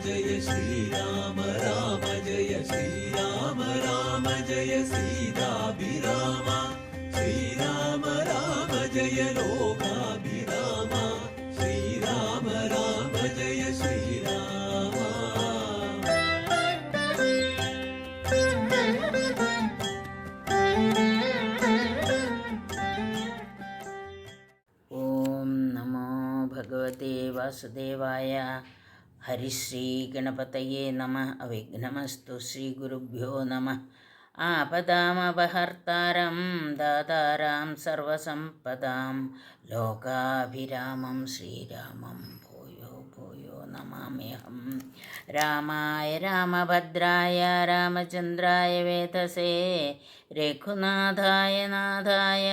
രാമ ജയ ശ്രീരാമ രാമ ജയ ശ്രീരാമ രാമ ജയ സീതാഭിരാമ ശ്രീരാമ രാമ ജയ ലോകാഭിരാമ ശ്രീരാമ രാമ ജയ ശ്രീരാമ ഓം നമോ ഭഗവതേ വാസുദേവായ ഹരിശ്രീ ഗണപതയേ നമ അവിഘ്നമസ്തു ശ്രീ ഗുരുഭ്യോ നമ ആപദാമപഹർത്താരം ദാതാരാം സർവസമ്പദാം ലോകാഭിരാമം ശ്രീരാമം ഭൂയോ ഭൂയോ നമാമ്യഹം രാമായ രാമഭദ്രായ രാമചന്ദ്രായ വേധസേ രഘുനാഥായ നാഥായ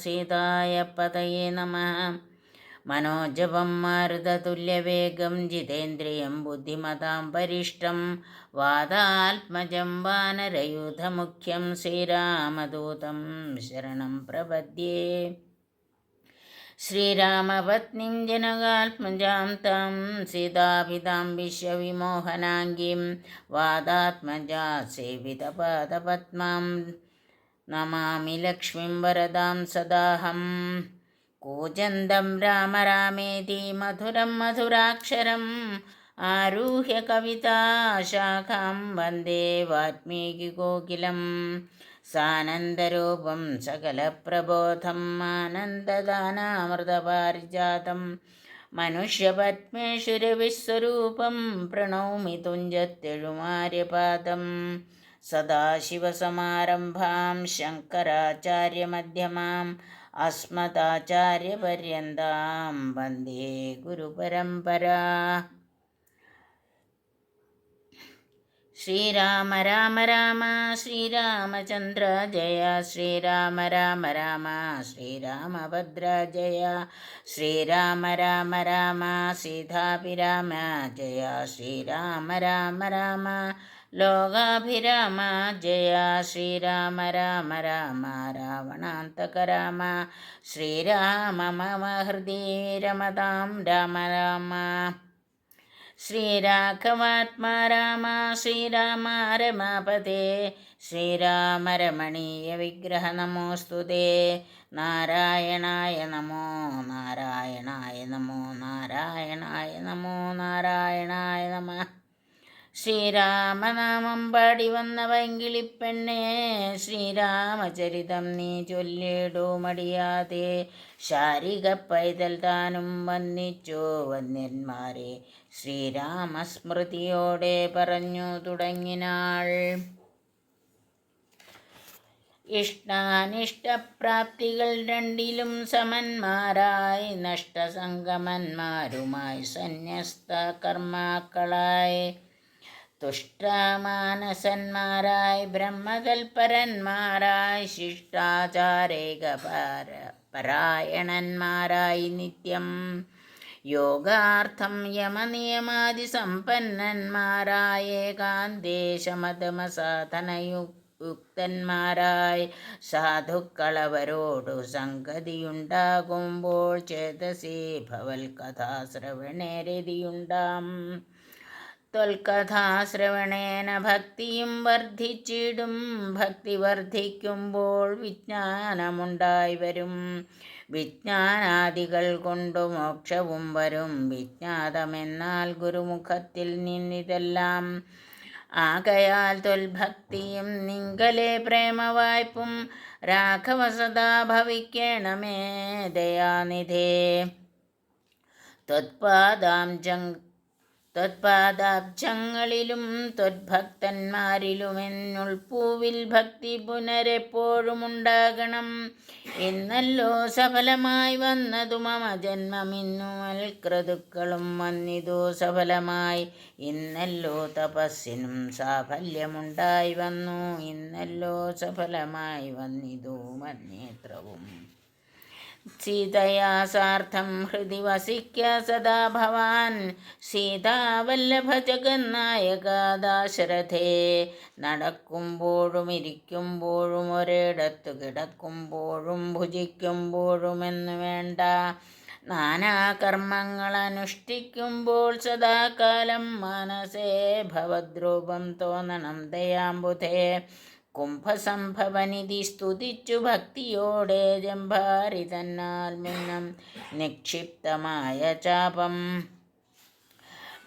സീതായ പതയേ നമഃ മനോജപം മാരുതതുല്യവേഗം ജിതേന്ദ്രിയം ബുദ്ധിമതാം പരിഷ്ടം വാദാത്മജം വാനരയൂഥമുഖ്യം ശ്രീരാമദൂതം ശരണം പ്രപദ്യേ. ശ്രീരാമപത്നിം ജനകാത്മജാം താം സീതാഭിതാം വിശ്വവിമോഹനാംഗീം വാദാത്മജാ സേവിതപാദപത്മാം നമാമി ലക്ഷ്മീം വരദാം സദാഹം. കൂജന്തം രാമ രാമേതി മധുരം മധുരാക്ഷരം ആരൂഹ്യ കവിതാശാഖാം വന്ദേ വാൽമീകികോകിലം സാനന്ദരൂപം സകലപ്രബോധം ആനന്ദദാനാമൃതപാരിജാതം. മനുഷ്യപത്മേശ്വരവിസ്വരൂപം പ്രണൗമി തുഞ്ചത്തെഴുമാര്യപാദം. സദാശിവസമാരംഭാം ശങ്കരാചാര്യമധ്യമാം അസ്മദാചാര്യപര്യന്താം വന്ദേ ഗുരുപരമ്പര. ശ്രീരാമ രാമ രാമ ശ്രീരാമചന്ദ്ര ജയ ശ്രീരാമ രാമ രാമ ശ്രീരാമഭദ്ര ജയ ശ്രീരാമ രാമ രാമ സീതാഭിരാമ ജയ ശ്രീരാമ രാമ രാമ ലോകാഭിരാമ ജയ ശ്രീരാമ രാമ രാമ രാവണാന്തക രാമ ശ്രീരാമ മമ ഹൃദി രമതാം രാമ രാമ. ശ്രീരാഘവാത്മാ രാമ ശ്രീരാമ രമാപതേ. ശ്രീരാമ രമണീയ വിഗ്രഹ നമോസ്തു നാരായണായ നമോ നാരായണായ നമോ നാരായണായ നമോ നാരായണായ നമ. ശ്രീരാമനാമം പാടി വന്ന വൈങ്കിളിപ്പെണ്ണേ ശ്രീരാമചരിതം നീ ചൊല്ലിടൂ മടിയാതെ. ശാരിക പൈതൽ താനും വന്നിച്ചു വന്യന്മാരെ. ശ്രീരാമസ്മൃതിയോടെ പറഞ്ഞു തുടങ്ങിനാൾ. ഇഷ്ടാനിഷ്ടപ്രാപ്തികൾ രണ്ടിലും സമന്മാരായി. നഷ്ടസംഗമന്മാരുമായി സന്യസ്ത കർമാക്കളായി. തുഷ്ടമാനസന്മാരായി ബ്രഹ്മതൽപരന്മാരായി ശിഷ്ടാചാരേകപാര പരായണന്മാരായി നിത്യം യോഗാർത്ഥം യമനിയമാതി സമ്പന്നന്മാരായ ഏകാന്തേശമതമസാധനയുക്തന്മാരായി സാധുക്കളവരോടു സംഗതിയുണ്ടാകുമ്പോൾ ചേതസി ഭവൽ കഥാശ്രവണേ രതിയുണ്ടാം ത്വൽകഥാശ്രവണേന ഭക്തിയും വർദ്ധിച്ചിടും. ഭക്തി വർദ്ധിക്കുമ്പോൾ വിജ്ഞാനമുണ്ടായി വരും. വിജ്ഞാനാദികൾ കൊണ്ടു മോക്ഷവും വരും. വിജ്ഞാതമെന്നാൽ ഗുരുമുഖത്തിൽ നിന്നിതെല്ലാം. ആകയാൽ തൊൽഭക്തിയും നിങ്കലെ പ്രേമവായ്പും രാഘവസദാ ഭവിക്കണമേ ദയാനിധേ. ത്വത്പാദാം ജങ് ത്വത്പാദാബ്ജങ്ങളിലും ത്വത്ഭക്തന്മാരിലുമെന്നുൾപ്പൂവിൽ ഭക്തി പുനരെപ്പോഴുമുണ്ടാകണം. എന്നല്ലോ സഫലമായി വന്നതു മമ ജന്മമിന്നു അൽക്രതുക്കളും വന്നിതോ സഫലമായി. ഇന്നല്ലോ തപസ്സിനും സാഫല്യമുണ്ടായി വന്നു. ഇന്നല്ലോ സഫലമായി വന്നിതോ മന്നേത്രവും. സീതയാ സാർത്ഥം ഹൃദി വസിക്ക സദാ ഭവാൻ. സീതാവല്ലഭ ജഗന്നായക ദാശരഥേ. നടക്കുമ്പോഴും ഇരിക്കുമ്പോഴും ഒരിടത്തു കിടക്കുമ്പോഴും ഭുജിക്കുമ്പോഴും എന്ന് വേണ്ട. നാനാകർമ്മങ്ങൾ അനുഷ്ഠിക്കുമ്പോൾ സദാകാലം മനസ്സേ ഭവദ്രൂപം തോന്നണം ദയാംബുധേ. കുംഭസംഭവനിധി സ്തുതിച്ചു ഭക്തിയോടെ ജംഭാരി തന്നാൽ മിന്നം നിക്ഷിപ്തമായ ചാപം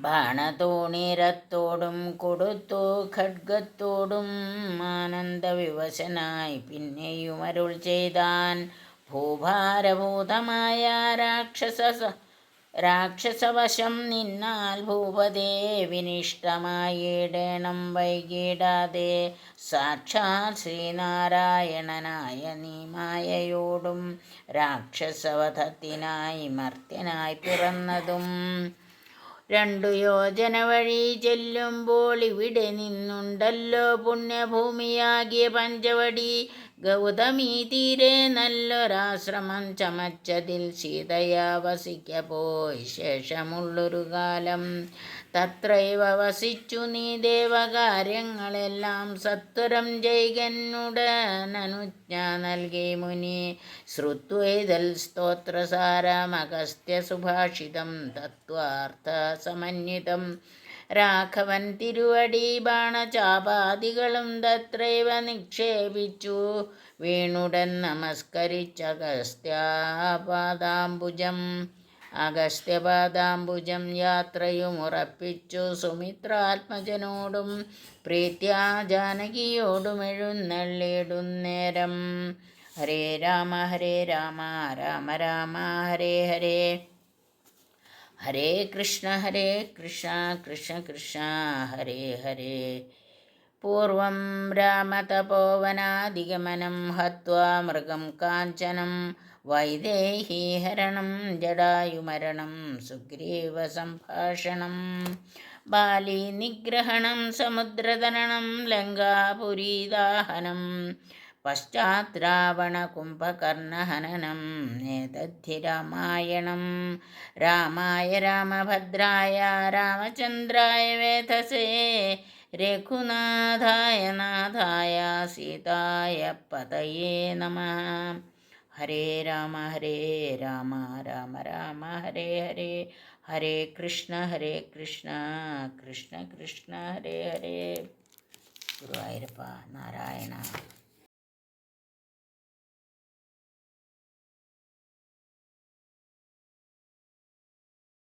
ബാണതോണീരത്തോടും കൊടുത്തു ഖഡ്ഗത്തോടും ആനന്ദവിവശനായി പിന്നെയും അരുൾ ചെയ്താൻ ഭൂഭാരഭൂതമായ രാക്ഷസ രാക്ഷസവശം നിന്നാൽ ഭൂപതേ വിനിഷ്ടമായിടേണം വൈകിടാതെ. സാക്ഷാൽ ശ്രീനാരായണനായ നീ മായയോടും രാക്ഷസവധത്തിനായി മർത്യനായി പിറന്നതും. രണ്ടു യോജന വഴി ചെല്ലുമ്പോൾ ഇവിടെ നിന്നുണ്ടല്ലോ പുണ്യഭൂമിയാകിയ പഞ്ചവടി. ഗൗതമി തീരെ നല്ലൊരാശ്രമം ചമച്ചതിൽ സീതയാ വസിക്ക പോയി ശേഷമുള്ളൊരു കാലം തത്രൈവ വസിച്ചു. നീ ദേവകാര്യങ്ങളെല്ലാം സത്വരം ജൈകന്നുടനനുജ്ഞ നൽകി മുനി. ശ്രുത്വേതൽ സ്തോത്രസാരമഗസ്ത്യ സുഭാഷിതം തത്വാർത്ഥ സമന്വിതം. രാഘവൻ തിരുവടി ബാണചാപാദികളും തത്രൈവ നിക്ഷേപിച്ചു. വീണുടൻ നമസ്കരിച്ചഗസ്ത്യാപാദാംബുജം അഗസ്ത്യപാദാംബുജം യാത്രയും ഉറപ്പിച്ചു. സുമിത്രാത്മജനോടും പ്രീത്യാ ജാനകിയോടും എഴുന്നള്ളിടുന്നേരം. ഹരേ രാമ ഹരേ രാമ രാമ രാമ ഹരേ ഹരേ. ഹരേ കൃഷ്ണ ഹരേ കൃഷ്ണ കൃഷ്ണ കൃഷ്ണ ഹരേ ഹരേ. പൂർവം രാമതപോവനാദിഗമനം ഹത്വാ മൃഗം കാഞ്ചനം വൈദേഹീഹരണം ജടായുമരണം സുഗ്രീവസംഭാഷണം ബാലിനിഗ്രഹണം സമുദ്രതരണം ലങ്കാപുരീദാഹനം പശ്ചാത് രാവണകുംഭകർണഹനനം നേതദ്ധി രാമായണം രാമായ രാമഭദ്രായ രാമചന്ദ്രായ വേധസേ രഘുനാഥായ നാഥായ സീതായ പതയേ നമ ഹരേ രാമ ഹരേ രാമ രാമ രാമ ഹരേ ഹരേ ഹരേ കൃഷ്ണ ഹരേ കൃഷ്ണ കൃഷ്ണ കൃഷ്ണ ഹരേ ഹരേ ഗുരുവായൂരപ്പ നാരായണ